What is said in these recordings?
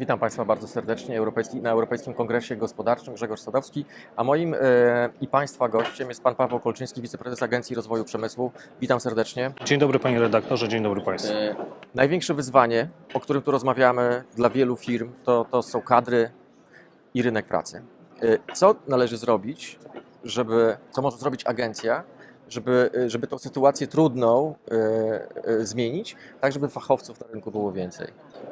Witam Państwa bardzo serdecznie Europejski, na Europejskim Kongresie Gospodarczym Grzegorz Sadowski, a moim e, i Państwa gościem jest Pan Paweł Kolczyński, wiceprezes Agencji Rozwoju Przemysłu. Witam serdecznie. Dzień dobry panie redaktorze, dzień dobry państwu. E, największe wyzwanie, o którym tu rozmawiamy dla wielu firm, to, to są kadry i rynek pracy. E, co należy zrobić, żeby, co może zrobić agencja, żeby, e, żeby tą sytuację trudną e, e, zmienić, tak żeby fachowców na rynku było więcej?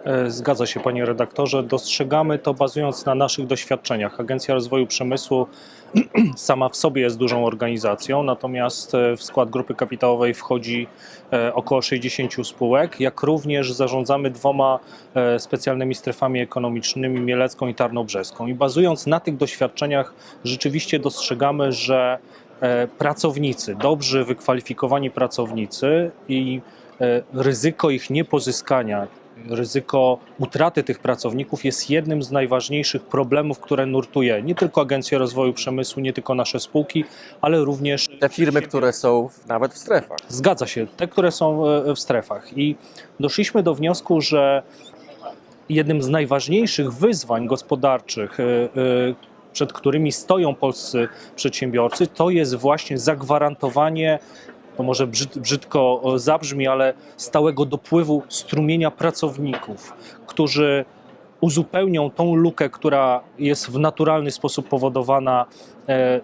E, Zgadza się panie redaktorze, dostrzegamy to bazując na naszych doświadczeniach. Agencja Rozwoju Przemysłu sama w sobie jest dużą organizacją, natomiast e, w skład grupy kapitałowej wchodzi e, około 60 spółek, jak również zarządzamy dwoma specjalnymi strefami ekonomicznymi, Mielecką i Tarnobrzeską. I bazując na tych doświadczeniach rzeczywiście dostrzegamy, że pracownicy, dobrzy wykwalifikowani pracownicy i e, ryzyko ich niepozyskania, ryzyko utraty tych pracowników jest jednym z najważniejszych problemów, które nurtuje nie tylko Agencję Rozwoju Przemysłu, nie tylko nasze spółki, ale również Te firmy, które są nawet w strefach. Zgadza się, te, które są e, w strefach. I doszliśmy do wniosku, że jednym z najważniejszych wyzwań gospodarczych, e, e, przed którymi stoją polscy przedsiębiorcy, to jest właśnie zagwarantowanie, to może brzyd, brzydko e, zabrzmi, ale stałego dopływu strumienia pracowników, którzy uzupełnią tą lukę, która jest w naturalny sposób powodowana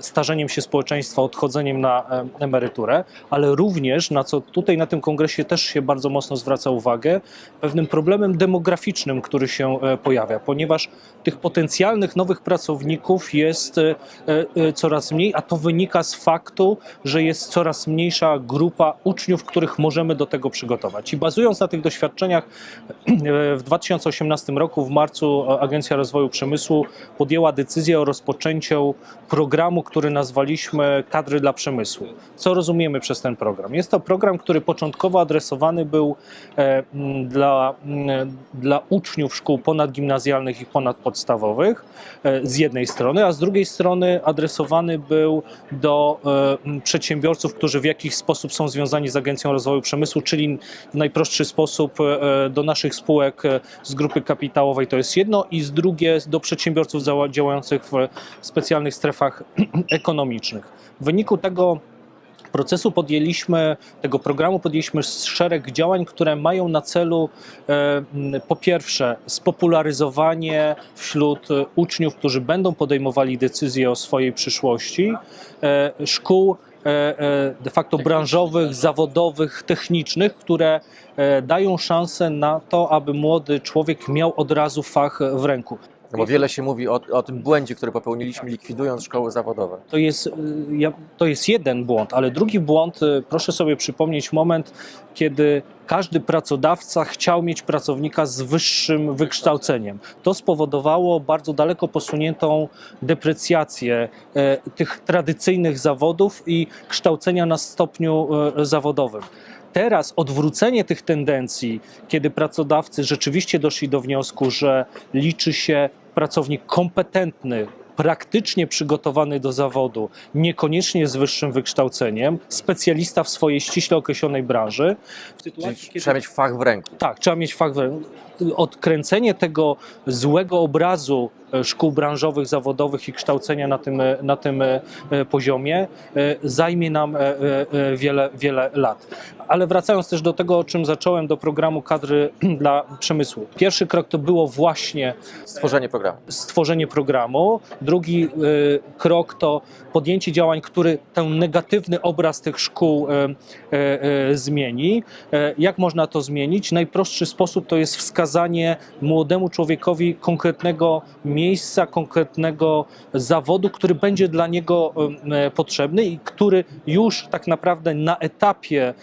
starzeniem się społeczeństwa, odchodzeniem na e, emeryturę, ale również, na co tutaj na tym kongresie też się bardzo mocno zwraca uwagę, pewnym problemem demograficznym, który się e, pojawia, ponieważ tych potencjalnych nowych pracowników jest e, e, coraz mniej, a to wynika z faktu, że jest coraz mniejsza grupa uczniów, których możemy do tego przygotować. I bazując na tych doświadczeniach, w 2018 roku w marcu Agencja Rozwoju Przemysłu podjęła decyzję o rozpoczęciu programu, który nazwaliśmy Kadry dla Przemysłu. Co rozumiemy przez ten program? Jest to program, który początkowo adresowany był e, dla, dla uczniów szkół ponadgimnazjalnych i ponadpodstawowych e, z jednej strony, a z drugiej strony adresowany był do e, przedsiębiorców, którzy w jakiś sposób są związani z Agencją Rozwoju Przemysłu, czyli w najprostszy sposób do naszych spółek z grupy kapitałowej to jest jedno i z drugie do przedsiębiorców działa- działających w specjalnych strefach ekonomicznych. W wyniku tego procesu podjęliśmy, tego programu podjęliśmy szereg działań, które mają na celu e, po pierwsze spopularyzowanie wśród uczniów, którzy będą podejmowali decyzje o swojej przyszłości, e, szkół e, de facto branżowych, zawodowych, technicznych, które dają szansę na to, aby młody człowiek miał od razu fach w ręku. No bo wiele się mówi o, o tym błędzie, który popełniliśmy likwidując szkoły zawodowe. To jest, y, ja- to jest jeden błąd, ale drugi błąd, y, proszę sobie przypomnieć moment, kiedy każdy pracodawca chciał mieć pracownika z wyższym wykształceniem. To spowodowało bardzo daleko posuniętą deprecjację e, tych tradycyjnych zawodów i kształcenia na stopniu zawodowym. Teraz odwrócenie tych tendencji, kiedy pracodawcy rzeczywiście doszli do wniosku, że liczy się pracownik kompetentny, praktycznie przygotowany do zawodu, niekoniecznie z wyższym wykształceniem, specjalista w swojej ściśle określonej branży. W Czyli sytuacji, kiedy trzeba mieć fach w ręku. tak, trzeba mieć fakt. Odkręcenie tego złego obrazu e, szkół branżowych, zawodowych i kształcenia na tym, e, na tym e, poziomie zajmie nam wiele, wiele lat. Ale wracając też do tego, o czym zacząłem, do programu kadry dla przemysłu. Pierwszy krok to było właśnie Stworzenie programu. stworzenie programu. Drugi y, krok to podjęcie działań, który ten negatywny obraz tych szkół y, y, zmieni. Jak można to zmienić? Najprostszy sposób to jest wskazanie młodemu człowiekowi konkretnego miejsca, konkretnego zawodu, który będzie dla niego potrzebny i który już tak naprawdę na etapie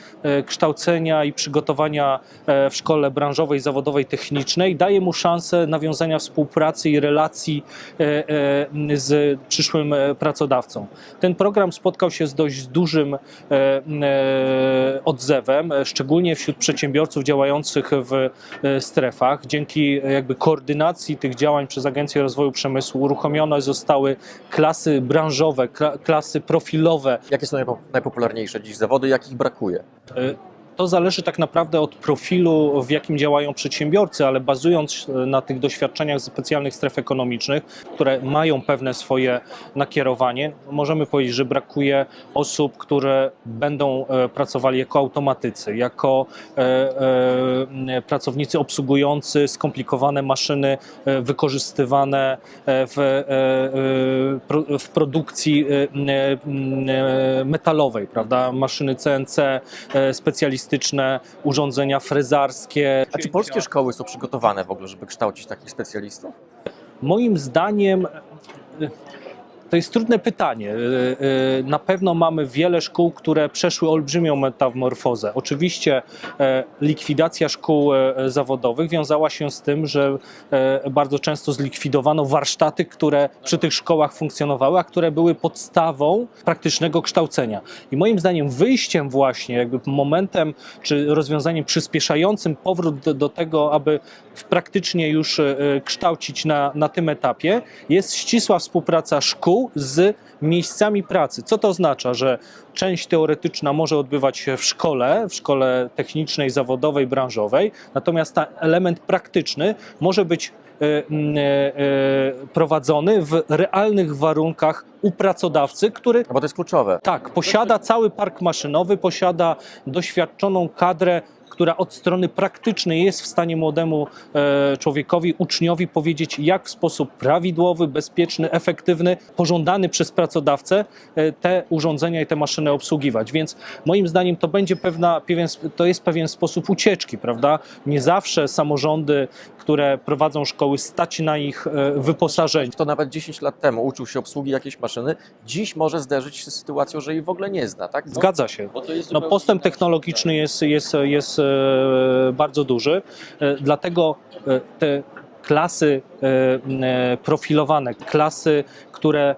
kształcenia i przygotowania e, w szkole branżowej, zawodowej, technicznej daje mu szansę nawiązania współpracy i relacji e, e, z przyszłym e, pracodawcą. Ten program spotkał się z dość dużym e, e, odzewem, szczególnie wśród przedsiębiorców działających w strefach. Dzięki jakby koordynacji tych działań przez Agencję Rozwoju Przemysłu uruchomione zostały klasy branżowe, kla- klasy profilowe Jakie są najpo- najpopularniejsze dziś zawody, jakich brakuje? To zależy tak naprawdę od profilu, w jakim działają przedsiębiorcy, ale bazując e, na tych doświadczeniach specjalnych stref ekonomicznych, które mają pewne swoje nakierowanie, możemy powiedzieć, że brakuje osób, które będą e, pracowali jako automatycy, jako e, pracownicy obsługujący skomplikowane maszyny wykorzystywane w, w produkcji metalowej, prawda? Maszyny CNC, e, urządzenia frezarskie. A czy polskie szkoły są przygotowane w ogóle, żeby kształcić takich specjalistów? Moim zdaniem to jest trudne pytanie. E, e, Na pewno mamy wiele szkół, które przeszły olbrzymią metamorfozę. Oczywiście e, likwidacja szkół zawodowych wiązała się z tym, że bardzo często zlikwidowano warsztaty, które przy tych szkołach funkcjonowały, a które były podstawą praktycznego kształcenia. I moim zdaniem wyjściem właśnie, jakby momentem czy rozwiązaniem przyspieszającym powrót do, tego, aby praktycznie już kształcić na, na tym etapie, jest ścisła współpraca szkół z miejscami pracy. Co to oznacza? Że część teoretyczna może odbywać się w szkole, w szkole technicznej, zawodowej, branżowej, natomiast element praktyczny może być e, e, e, prowadzony w realnych warunkach u pracodawcy, który No bo to jest kluczowe. tak, posiada cały park maszynowy, posiada doświadczoną kadrę, która od strony praktycznej jest w stanie młodemu e, człowiekowi, uczniowi powiedzieć, jak w sposób prawidłowy, bezpieczny, efektywny, pożądany przez pracodawcę e, te urządzenia i te maszyny obsługiwać. Więc moim zdaniem to będzie pewna, pewien, to jest pewien sposób ucieczki, prawda? Nie zawsze samorządy, które prowadzą szkoły, stać na ich e, wyposażenie. Kto nawet 10 lat temu uczył się obsługi jakiejś maszyny, dziś może zderzyć się z sytuacją, że jej w ogóle nie zna, tak? Bo- Zgadza się. To No, postęp technologiczny jest, jest, jest e, bardzo duży, e, dlatego e, te klasy profilowane, klasy, które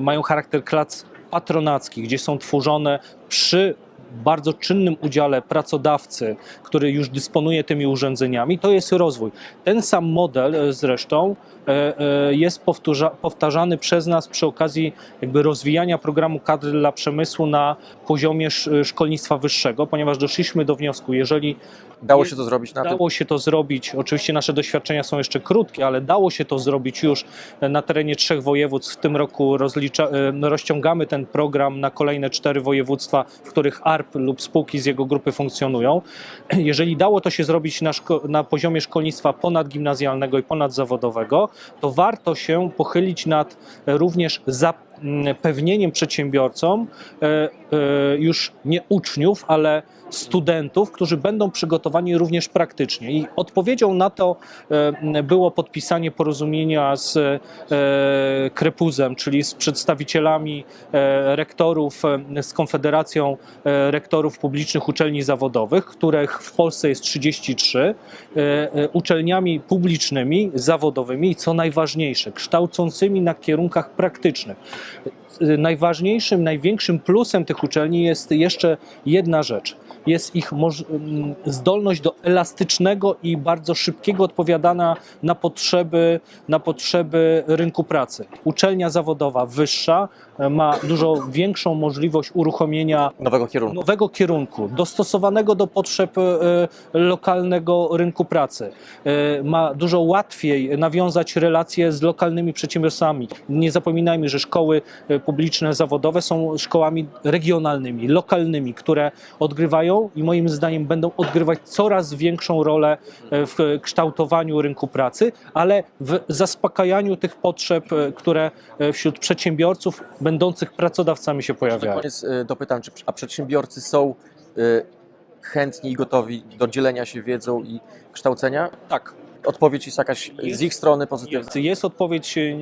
mają charakter klas patronackich, gdzie są tworzone przy bardzo czynnym udziale pracodawcy, który już dysponuje tymi urządzeniami, to jest rozwój. Ten sam model e, zresztą e, e, jest powtarzany przez nas przy okazji jakby rozwijania programu kadr dla przemysłu na poziomie sz, szkolnictwa wyższego, ponieważ doszliśmy do wniosku, jeżeli Dało się to zrobić na dało się to zrobić, oczywiście nasze doświadczenia są jeszcze krótkie, ale dało się to zrobić już na terenie trzech województw. W tym roku rozlicza, e, rozciągamy ten program na kolejne cztery województwa, w których ARP lub spółki z jego grupy funkcjonują. Jeżeli dało to się zrobić na, na poziomie szkolnictwa ponadgimnazjalnego i ponadzawodowego, to warto się pochylić nad również zapewnieniem przedsiębiorcom e, już nie uczniów, ale studentów, którzy będą przygotowani również praktycznie. I odpowiedzią na to e, było podpisanie porozumienia z e, Krepuzem, czyli z przedstawicielami e, rektorów, e, z Konfederacją e, Rektorów Publicznych Uczelni Zawodowych, których w Polsce jest 33, e, e, uczelniami publicznymi, zawodowymi i co najważniejsze, kształcącymi na kierunkach praktycznych. E, Najważniejszym, największym plusem tych uczelni jest jeszcze jedna rzecz. Jest ich moż- m, zdolność do elastycznego i bardzo szybkiego odpowiadania na potrzeby, na potrzeby rynku pracy. Uczelnia zawodowa wyższa e, ma dużo większą możliwość uruchomienia Nowego kierunku. nowego kierunku, dostosowanego do potrzeb e, lokalnego rynku pracy. E, Ma dużo łatwiej nawiązać relacje z lokalnymi przedsiębiorstwami. Nie zapominajmy, że szkoły publiczne zawodowe są szkołami regionalnymi, lokalnymi, które odgrywają i moim zdaniem będą odgrywać coraz większą rolę e, w kształtowaniu rynku pracy, ale w zaspokajaniu tych potrzeb, e, które e, wśród przedsiębiorców będących pracodawcami się Na pojawiają. koniec y, dopytam, czy a przedsiębiorcy są chętni i gotowi do dzielenia się wiedzą i kształcenia? Tak, Odpowiedź jest jakaś z ich strony pozytywna. Jest, jest odpowiedź, e,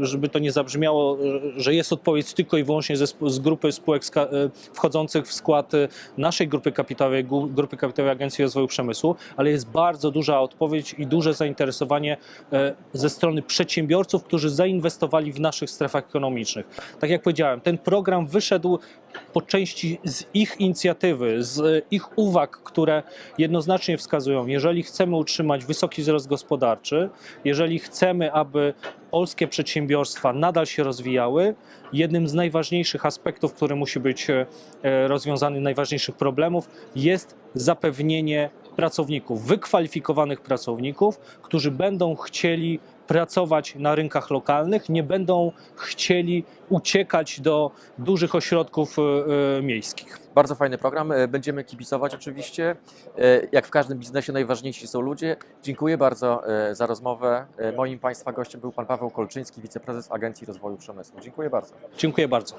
żeby to nie zabrzmiało, że jest odpowiedź tylko i wyłącznie ze, z grupy spółek e, wchodzących w skład e, naszej grupy kapitałowej, grupy kapitałowej Agencji Rozwoju Przemysłu, ale jest bardzo duża odpowiedź i duże zainteresowanie ze strony przedsiębiorców, którzy zainwestowali w naszych strefach ekonomicznych. Tak jak powiedziałem, ten program wyszedł po części z ich inicjatywy, z ich uwag, które jednoznacznie wskazują, jeżeli chcemy utrzymać wysoki wzrost gospodarczy, jeżeli chcemy, aby polskie przedsiębiorstwa nadal się rozwijały, jednym z najważniejszych aspektów, który musi być e, rozwiązany, najważniejszych problemów, jest zapewnienie pracowników, wykwalifikowanych pracowników, którzy będą chcieli pracować na rynkach lokalnych, nie będą chcieli uciekać do dużych ośrodków e, e, miejskich. Bardzo fajny program. e, Będziemy kibicować oczywiście. Jak w każdym biznesie najważniejsi są ludzie. Dziękuję bardzo za rozmowę. Moim Państwa gościem był Pan Paweł Kolczyński, wiceprezes Agencji Rozwoju Przemysłu. Dziękuję bardzo. Dziękuję bardzo.